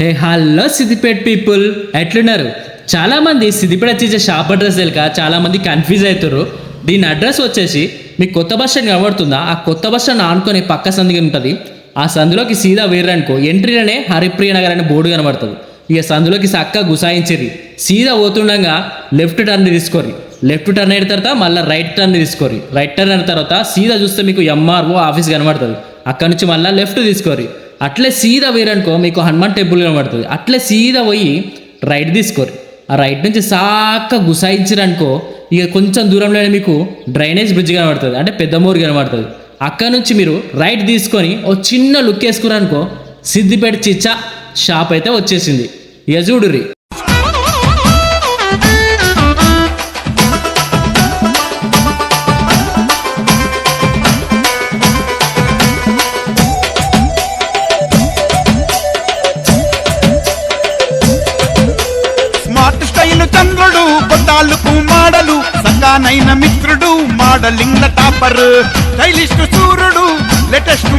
Hey hello Siddipet people. ఎట్లున్నారు? చాలా మంది సిద్దిపేట వచ్చే షాప్ అడ్రస్ తెలియక చాలామంది కన్ఫ్యూజ్ అవుతారు దీని అడ్రస్ వచ్చేసి మీకు కొత్త బస్ స్టాండ్ కనబడుతుందా? ఆ కొత్త బస్ స్టాండ్ ఆనుకొని పక్క సందిగా ఉంటుంది. ఆ సందులోకి సీదా వేర్రనుకో ఎంట్రీలోనే హరిప్రియ నగర్ అనే బోర్డు కనబడుతుంది. ఇక సందులోకి చక్కగా గుసాయించేది సీదా పోతుండగా లెఫ్ట్ టర్న్ తీసుకోరి లెఫ్ట్ టర్న్ అయిన తర్వాత మళ్ళీ రైట్ టర్న్ తీసుకోరి రైట్ టర్న్ అయిన తర్వాత సీదా చూస్తే మీకు ఎంఆర్ఓ ఆఫీస్ కనబడుతుంది. అక్కడ నుంచి మళ్ళీ లెఫ్ట్ తీసుకోరి అట్లే సీదా వేరనుకో మీకు హనుమాన్ టెంపుల్ కనబడుతుంది. అట్లే సీదా పోయి రైట్ తీసుకోరు. ఆ రైట్ నుంచి సాక్క గుసాయించారనుకో ఇక కొంచెం దూరంలోనే మీకు డ్రైనేజ్ బ్రిడ్జ్ కనబడుతుంది. అంటే పెద్దమూరు కనబడుతుంది. అక్కడ నుంచి మీరు రైట్ తీసుకొని ఓ చిన్న లుక్ వేసుకున్నారనుకో సిద్దిపేట చిచ్చా షాప్ అయితే వచ్చేసింది. యజూడురి తాలూకు మాడలు సగానైన మిత్రుడు మోడలింగ్ టాపర్ స్టైలిస్ట్ సూర్యుడు లేటెస్ట్